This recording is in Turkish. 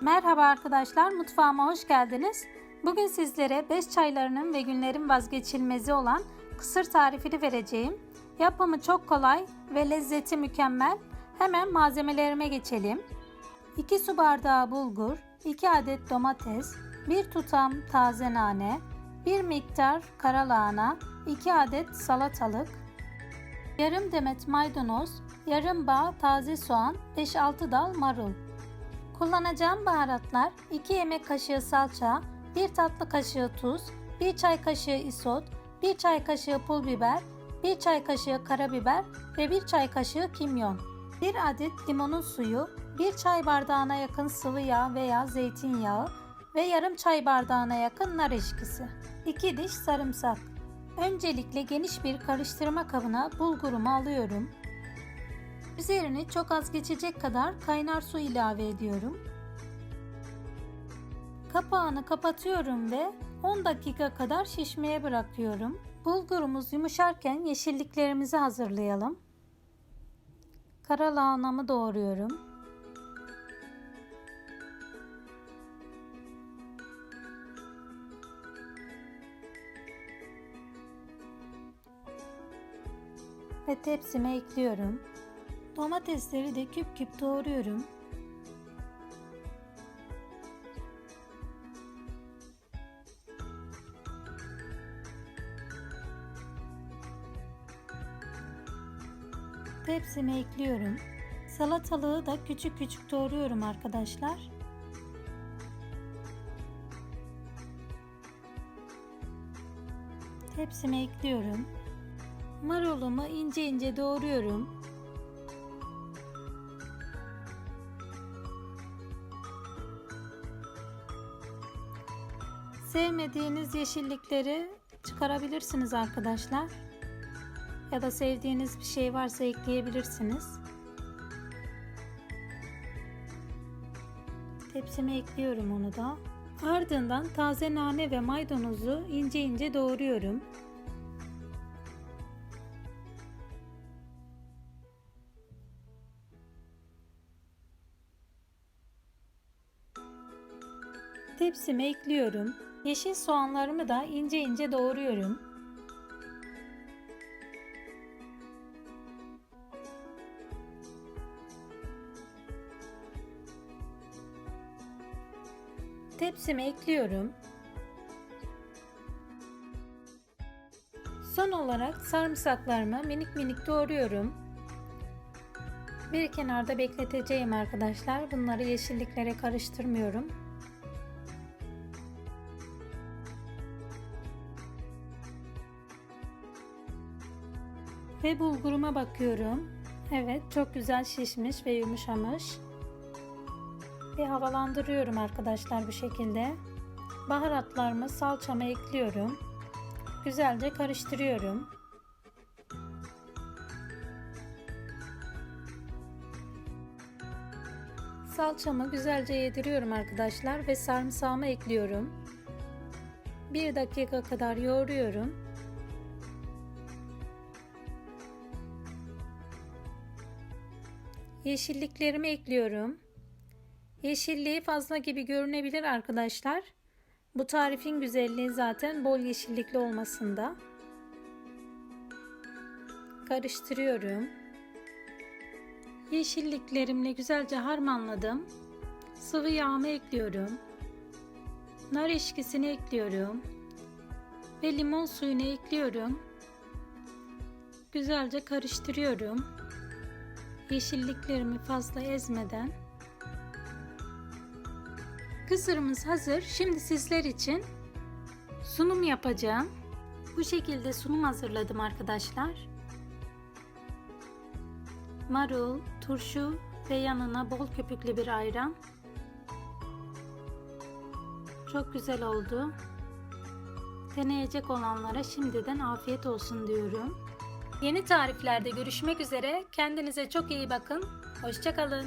Merhaba arkadaşlar, mutfağıma hoş geldiniz. Bugün sizlere 5 çaylarının ve günlerin vazgeçilmezi olan kısır tarifini vereceğim. Yapımı çok kolay ve lezzeti mükemmel. Hemen malzemelerime geçelim. 2 su bardağı bulgur, 2 adet domates, 1 tutam taze nane, 1 miktar kara lahana, 2 adet salatalık, yarım demet maydanoz, yarım bağ taze soğan, 5-6 dal marul. Kullanacağım baharatlar 2 yemek kaşığı salça, 1 tatlı kaşığı tuz, 1 çay kaşığı isot, 1 çay kaşığı pul biber, 1 çay kaşığı karabiber ve 1 çay kaşığı kimyon. 1 adet limonun suyu, 1 çay bardağına yakın sıvı yağ veya zeytinyağı ve yarım çay bardağına yakın nar eşkisi. 2 diş sarımsak. Öncelikle geniş bir karıştırma kabına bulgurumu alıyorum. Üzerini çok az geçecek kadar kaynar su ilave ediyorum. Kapağını kapatıyorum ve 10 dakika kadar şişmeye bırakıyorum. Bulgurumuz yumuşarken yeşilliklerimizi hazırlayalım. Kara lahanamı doğruyorum. Ve tepsime ekliyorum. Domatesleri de küp küp doğruyorum. Tepsime ekliyorum. Salatalığı da küçük küçük doğruyorum arkadaşlar. Tepsime ekliyorum. Marulumu ince ince doğruyorum. Sevmediğiniz yeşillikleri çıkarabilirsiniz arkadaşlar. Ya da sevdiğiniz bir şey varsa ekleyebilirsiniz. Tepsime ekliyorum onu da. Ardından taze nane ve maydanozu ince ince doğruyorum. Tepsime ekliyorum. Yeşil soğanlarımı da ince ince doğruyorum. Tepsime ekliyorum. Son olarak sarımsaklarımı minik minik doğruyorum. Bir kenarda bekleteceğim arkadaşlar. Bunları yeşilliklere karıştırmıyorum. Ve bulguruma bakıyorum. Evet çok güzel şişmiş ve yumuşamış. Bir havalandırıyorum arkadaşlar bu şekilde. Baharatlarımı salçama ekliyorum. Güzelce karıştırıyorum. Salçamı güzelce yediriyorum arkadaşlar ve sarımsağımı ekliyorum. Bir dakika kadar yoğuruyorum. Yeşilliklerimi ekliyorum. Yeşilliği fazla gibi görünebilir arkadaşlar. Bu tarifin güzelliği zaten bol yeşillikli olmasında. Karıştırıyorum. Yeşilliklerimle güzelce harmanladım. Sıvı yağımı ekliyorum. Nar eşkisini ekliyorum. Ve limon suyunu ekliyorum. Güzelce karıştırıyorum. Yeşilliklerimi fazla ezmeden. Kısırımız hazır. Şimdi sizler için sunum yapacağım. Bu şekilde sunum hazırladım arkadaşlar. Marul, turşu ve yanına bol köpüklü bir ayran. Çok güzel oldu. Deneyecek olanlara şimdiden afiyet olsun diyorum. Yeni tariflerde görüşmek üzere. Kendinize çok iyi bakın. Hoşçakalın.